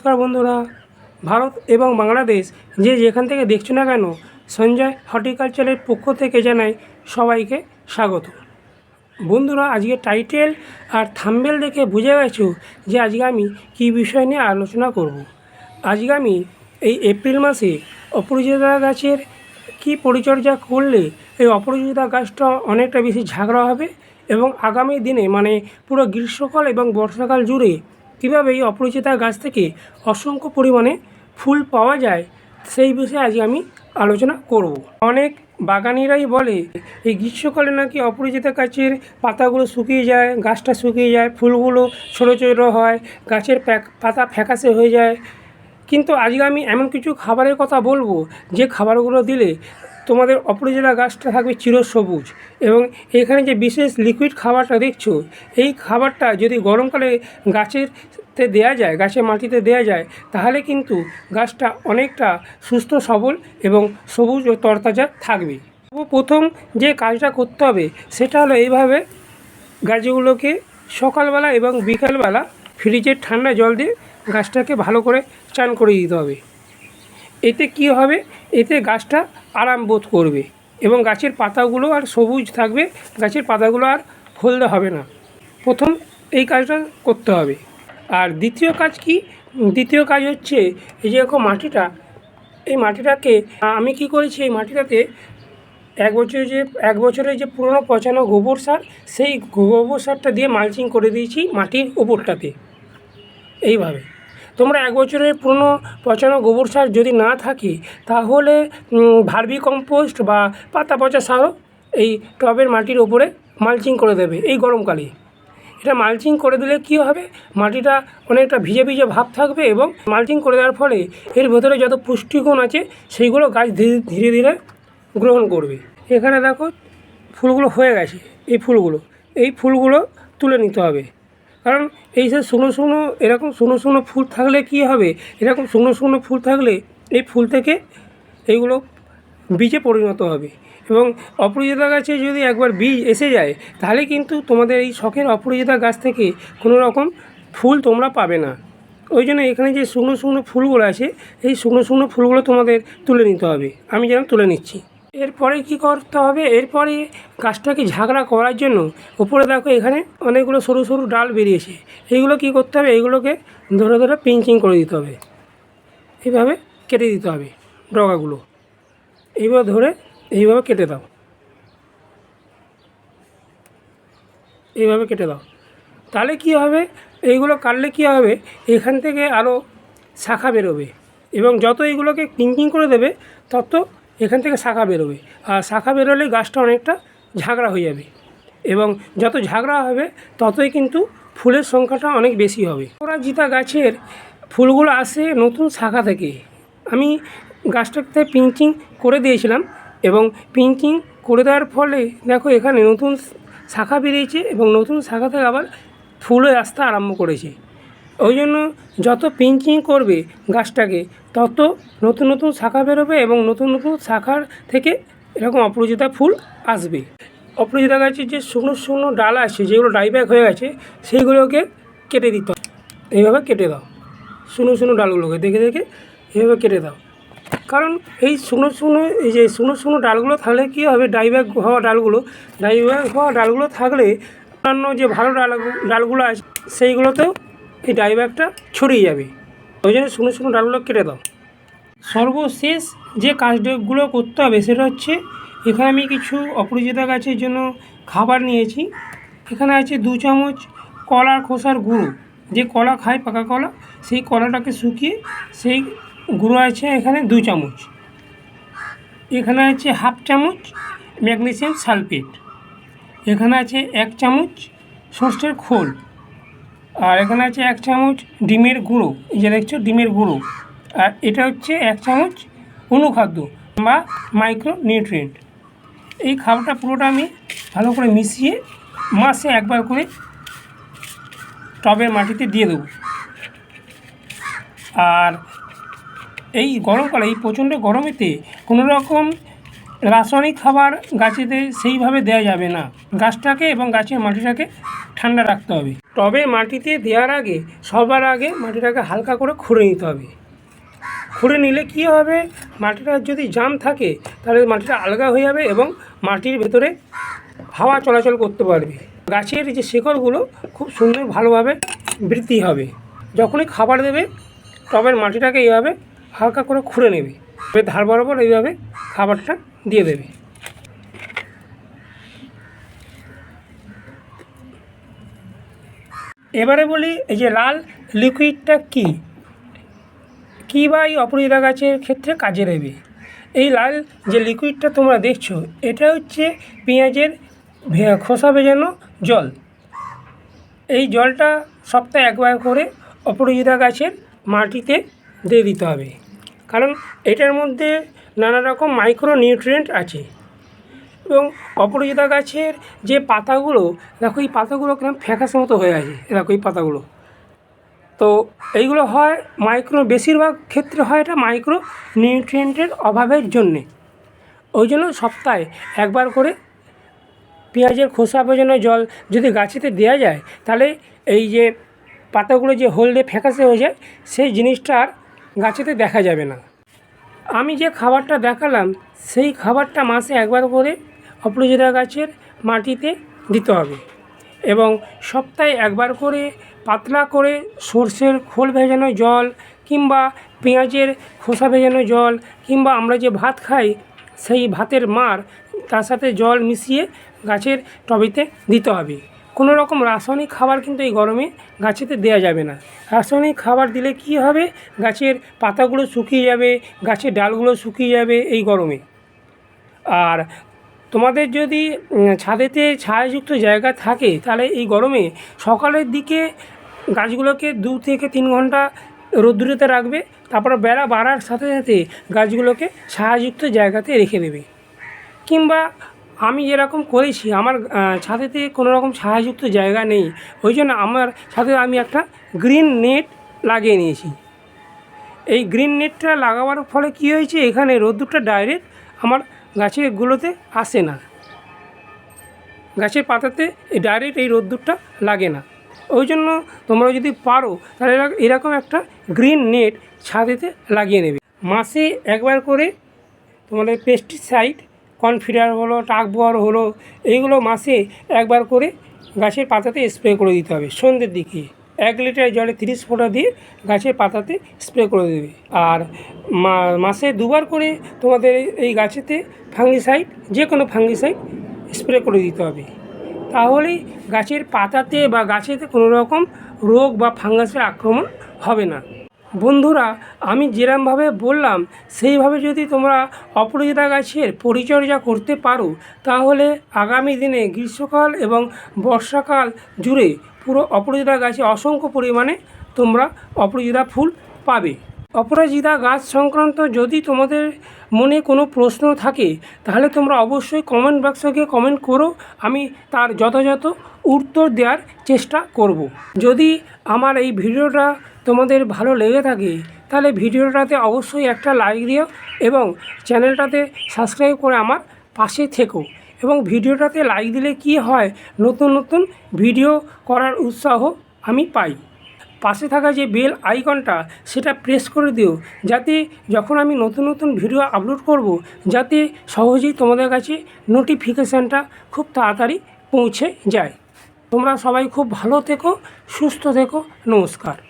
নমস্কার বন্ধুরা ভারত এবং বাংলাদেশ যে যেখান থেকে দেখছ না কেন, সঞ্জয় হর্টিকালচারের পক্ষ থেকে জানাই সবাইকে স্বাগত বন্ধুরা, আজকে টাইটেল আর থাম্বেল দেখে বুঝে গেছো যে আজকে আমি কী বিষয় নিয়ে আলোচনা করব। আজকে আমি এই এপ্রিল মাসে অপরাজিতা গাছের কী পরিচর্যা করলে এই অপরাজিতা গাছটা অনেকটা বেশি ঝাগড়া হবে এবং আগামী দিনে মানে পুরো গ্রীষ্মকাল এবং বর্ষাকাল জুড়ে কীভাবে এই অপরিচিতা গাছ থেকে অসংখ্য পরিমাণে ফুল পাওয়া যায় সেই বিষয়ে আজকে আমি আলোচনা করব। অনেক বাগানিরাই বলে, এই গ্রীষ্মকালে নাকি অপরিচিতা গাছের পাতাগুলো শুকিয়ে যায়, গাছটা শুকিয়ে যায়, ফুলগুলো ছোটো ছোটো হয়, গাছের পাতা ফ্যাকাশে হয়ে যায়। কিন্তু আজকে আমি এমন কিছু খাবারের কথা বলব, যে খাবারগুলো দিলে তোমাদের অপরাজিতা গাছটা থাকবে চিরসবুজ। এবং এখানে যে বিশেষ লিকুইড খাবারটা দেখছ, এই খাবারটা যদি গরমকালে গাছের তে দেওয়া যায়, গাছের মাটিতে দেওয়া যায়, তাহলে কিন্তু গাছটা অনেকটা সুস্থ, সবল এবং সবুজ ও তরতাজা থাকবে। প্রথম যে কাজটা করতে হবে, সেটা হলো এইভাবে গাছগুলোকে সকালবেলা এবং বিকালবেলা ফ্রিজের ঠান্ডা জল দিয়ে গাছটাকে ভালো করে চান করে দিতে হবে। এতে কি হবে? এতে গাছটা আরাম বোধ করবে এবং গাছের পাতাগুলো আর সবুজ থাকবে, গাছের পাতাগুলো আর হলদে হবে না। প্রথম এই কাজটা করতে হবে। আর দ্বিতীয় কাজ কি? দ্বিতীয় কাজ হচ্ছে এই যে এরকম মাটিটা, এই মাটিটাকে আমি কি করেছি? এই মাটিটাতে এক বছরের যে, এক বছরের যে পুরনো পচানো গোবর সার, সেই গোবর সারটা দিয়ে মালচিং করে দিয়েছি মাটির উপরটাতে এইভাবে। তোমরা এক বছরের পুরনো পচানো গোবর সার যদি না থাকে, তাহলে ভার্মি কম্পোস্ট বা পাতা পচা সারও এই টবের মাটির ওপরে মালচিং করে দেবে এই গরমকালে। এটা মালচিং করে দিলে কী হবে? মাটিটা অনেকটা ভিজে ভিজে ভাব থাকবে এবং মালচিং করে দেওয়ার ফলে এর ভেতরে যত পুষ্টিগুণ আছে, সেইগুলো গাছ ধীরে ধীরে ধীরে গ্রহণ করবে। এখানে দেখো, ফুলগুলো হয়ে গেছে, এই ফুলগুলো। এই ফুলগুলো তুলে নিতে হবে। কারণ এই যে শুকনো শুকনো এরকম শুকনো শুকনো ফুল থাকলে কী হবে? এরকম শুকনো শুকনো ফুল থাকলে এই ফুল থেকে এইগুলো বীজে পরিণত হবে। এবং অপরাজিতা গাছে যদি একবার বীজ এসে যায়, তাহলে কিন্তু তোমাদের এই শখের অপরাজিতা গাছ থেকে কোনো রকম ফুল তোমরা পাবে না। ওই জন্য এখানে যে শুকনো শুকনো ফুলগুলো আছে, এই শুকনো শুকনো ফুলগুলো তোমাদের তুলে নিতে হবে। আমি যেন তুলে নিচ্ছি। এরপরে কি করতে হবে? এরপরে গাছটাকে ঝাগড়া করার জন্য উপরে দেখো এখানে অনেকগুলো সরু সরু ডাল বেরিয়েছে। এইগুলো কি করতে হবে? এইগুলোকে ধরে ধরে পিঞ্চিং করে দিতে হবে। এইভাবে কেটে দিতে হবে ডগাগুলো। এইভাবে ধরে এইভাবে কেটে দাও। এইভাবে কেটে দাও। তাহলে কি হবে? এইগুলো কাটলে কি হবে? এখান থেকে আরও শাখা বেরোবে এবং যত এইগুলোকে পিঞ্চিং করে দেবে, তত এখান থেকে শাখা বেরোবে। আর শাখা বেরোলে গাছটা অনেকটা ঝাগড়া হয়ে যাবে। এবং যত ঝাগড়া হবে, ততই কিন্তু ফুলের সংখ্যাটা অনেক বেশি হবে। জিতা গাছের ফুলগুলো আসে নতুন শাখা থেকে। আমি গাছটাতে পিঞ্চিং করে দিয়েছিলাম এবং পিঞ্চিং করে দেওয়ার ফলে দেখো এখানে নতুন শাখা বেরিয়েছে এবং নতুন শাখা থেকে আবার ফুলের আসতে আরম্ভ করেছে। ওই জন্য যত পিঞ্চিং করবে গাছটাকে তত নতুন নতুন শাখা বেরোবে এবং নতুন নতুন শাখার থেকে এরকম অপরাজিতা ফুল আসবে। অপরাজিতা গাছের যে শুকনো শুকনো ডাল আছে, যেগুলো ডাইব্যাক হয়ে গেছে, সেইগুলোকে কেটে দিতে এইভাবে কেটে দাও। শুকনো শুকনো ডালগুলোকে দেখে দেখে এইভাবে কেটে দাও। কারণ এই শুকনো শুকনো, এই যে শুকনো শুকনো ডালগুলো থাকলে কী হবে? ডাইব্যাক হওয়া ডালগুলো ডাইব্যাক হওয়া ডালগুলো থাকলে অন্যান্য যে ভালো ডাল, ডালগুলো আছে, সেইগুলোতেও এই ডাইব্যাকটা ছড়িয়ে যাবে। ওই জন্য শুকনো শুকনো ডালগুলো কেটে দাও সর্বশেষ যে কাজগুলো করতে হবে, সেটা হচ্ছে এখানে আমি কিছু অপরিচিতা গাছের জন্য খাবার নিয়েছি। এখানে আছে দু চামচ কলার খোসার গুঁড়ো। যে কলা খায়, পাকা কলা, সেই কলাটাকে শুকিয়ে সেই গুঁড়ো আছে এখানে দু চামচ। এখানে আছে হাফ চামচ ম্যাগনেসিয়াম সালফেট। এখানে আছে এক চামচ সর্ষের খোল। আর এখানে আছে এক চামচ ডিমের গুঁড়ো। এই যে দেখছ, ডিমের গুঁড়ো। আর এটা হচ্ছে এক চামচ অনুখাদ্য বা মাইক্রো নিউট্রিয়েন্ট এই খাবারটা পুরোটা আমি ভালো করে মিশিয়ে মাসে একবার করে টবের মাটিতে দিয়ে দেবো। আর এই গরমকালে এই প্রচণ্ড গরমেতে কোনো রকম রাসায়নিক খাবার গাছেতে সেইভাবে দেওয়া যাবে না। গাছটাকে এবং গাছের মাটিটাকে ঠান্ডা রাখতে হবে। টবে মাটিতে দেওয়ার আগে, সবার আগে মাটিটাকে হালকা করে খুঁড়ে নিতে হবে। খুঁড়ে নিলে কী হবে? মাটিটা যদি জাম থাকে, তাহলে মাটিটা আলগা হয়ে যাবে এবং মাটির ভেতরে হাওয়া চলাচল করতে পারবে। গাছের যে শেকড়গুলো, খুব সুন্দর ভালোভাবে বৃদ্ধি হবে। যখনই খাবার দেবে, টবের মাটিটাকে এইভাবে হালকা করে খুঁড়ে নেবে। ধার বরাবর এইভাবে খাবারটা দিয়ে দেবে। এবারে বলি, এই যে লাল লিকুইডটা কী? কী বা এই অপরাজিতা গাছের ক্ষেত্রে কাজে দেবে? এই লাল যে লিকুইডটা তোমরা দেখছ, এটা হচ্ছে পেঁয়াজের খোসা ভেজানো জল। এই জলটা সপ্তাহে একবার করে অপরাজিতা গাছের মাটিতে দিয়ে দিতে হবে। কারণ এটার মধ্যে নানা রকম মাইক্রো নিউট্রিয়েন্ট আছে। এবং অপরাজিতা গাছের যে পাতাগুলো, দেখো এই পাতাগুলো কীরকম ফ্যাকাশে মতো হয়ে আছে দেখো এই পাতাগুলো। তো এইগুলো হয় মাইক্রো বেশিরভাগ ক্ষেত্রে হয় এটা মাইক্রো নিউট্রিয়েন্টের অভাবের জন্যে। ওই জন্য সপ্তাহে একবার করে পেঁয়াজের খোসা ভেজানো জল যদি গাছেতে দেওয়া যায়, তাহলে এই যে পাতাগুলো যে হলদে ফ্যাকাশে হয়ে যায়, সেই জিনিসটা আর গাছেতে দেখা যাবে না। আমি যে খাবারটা দেখালাম, সেই খাবারটা মাসে একবার করে অপরাজিতা গাছের মাটিতে দিতে হবে এবং সপ্তাহে একবার করে পাতলা করে সর্ষের খোল ভেজানো জল কিংবা পেঁয়াজের খোসা ভেজানো জল কিংবা আমরা যে ভাত খাই, সেই ভাতের মার তার সাথে জল মিশিয়ে গাছের টবেতে দিতে হবে। কোনো রকম রাসায়নিক খাবার কিন্তু এই গরমে গাছেতে দেওয়া যাবে না। রাসায়নিক খাবার দিলে কি হবে? গাছের পাতাগুলো শুকিয়ে যাবে, গাছের ডালগুলো শুকিয়ে যাবে এই গরমে। আর তোমাদের যদি ছাদেতে ছায়াযুক্ত জায়গা থাকে, তাহলে এই গরমে সকালের দিকে গাছগুলোকে দু থেকে তিন ঘণ্টা রোদ্দুরেতে রাখবে, তারপর বেলা বাড়ার সাথে সাথে গাছগুলোকে ছায়াযুক্ত জায়গাতে রেখে দেবে। কিংবা আমি যেরকম করেছি, আমার ছাদেতে কোনো রকম ছায়াযুক্ত জায়গা নেই, ওই জন্য আমার ছাদে আমি একটা গ্রিন নেট লাগিয়ে নিয়েছি। এই গ্রিন নেটটা লাগাবার ফলে কী হয়েছে, এখানে রোদ্দুরটা ডাইরেক্ট আমার গাছেরগুলোতে আসে না। গাছের পাতাতে ডাইরেক্ট এই রোদ্দুরটা লাগে না। ওই জন্য তোমরা যদি পারো, তাহলে এরা- এরকম একটা গ্রিন নেট ছাদেতে লাগিয়ে নেবে। মাসে একবার করে তোমাদের পেস্টিসাইড কনফিডার হলো টাকবর হলো এইগুলো মাসে একবার করে গাছের পাতাতে স্প্রে করে দিতে হবে সন্ধ্যের দিকে। এক লিটার জলে তিরিশ ফোঁটা দিয়ে গাছের পাতাতে স্প্রে করে দেবে। আর মাসে দুবার করে তোমাদের এই গাছেতে ফাঙ্গিসাইড যে কোনো ফাঙ্গিসাইড স্প্রে করে দিতে হবে। তাহলেই গাছের পাতাতে বা গাছেতে কোনো রকম রোগ বা ফাঙ্গাসের আক্রমণ হবে না। বন্ধুরা, আমি যেরমভাবে বললাম, সেইভাবে যদি তোমরা অপরাজিতা গাছের পরিচর্যা করতে পারো, তাহলে আগামী দিনে গ্রীষ্মকাল এবং বর্ষাকাল জুড়ে পুরো অপরাজিতা গাছে অসংখ্য পরিমাণে তোমরা অপরাজিতা ফুল পাবে। অপরাজিতা গাছ সংক্রান্ত যদি তোমাদের মনে কোনো প্রশ্ন থাকে, তাহলে তোমরা অবশ্যই কমেন্ট বক্সে গিয়ে কমেন্ট করো। আমি তার যথাযথ উত্তর দেওয়ার চেষ্টা করব। যদি আমার এই ভিডিওটা তোমাদের ভালো লেগে থাকে, তাহলে ভিডিওটাতে অবশ্যই একটা লাইক দিও এবং চ্যানেলটাতে সাবস্ক্রাইব করে আমার পাশে থেকো এবং ভিডিওটাতে লাইক দিলে কি হয়? নতুন নতুন ভিডিও করার উৎসাহ আমি পাই। পাশে থাকা যে বেল আইকনটা, সেটা প্রেস করে দিও। যাতে যখন আমি নতুন নতুন ভিডিও আপলোড করব, যাতে সহজেই তোমাদের কাছে নোটিফিকেশানটা খুব তাড়াতাড়ি পৌঁছে যায়। তোমরা সবাই খুব ভালো থেকো, সুস্থ থেকো। নমস্কার।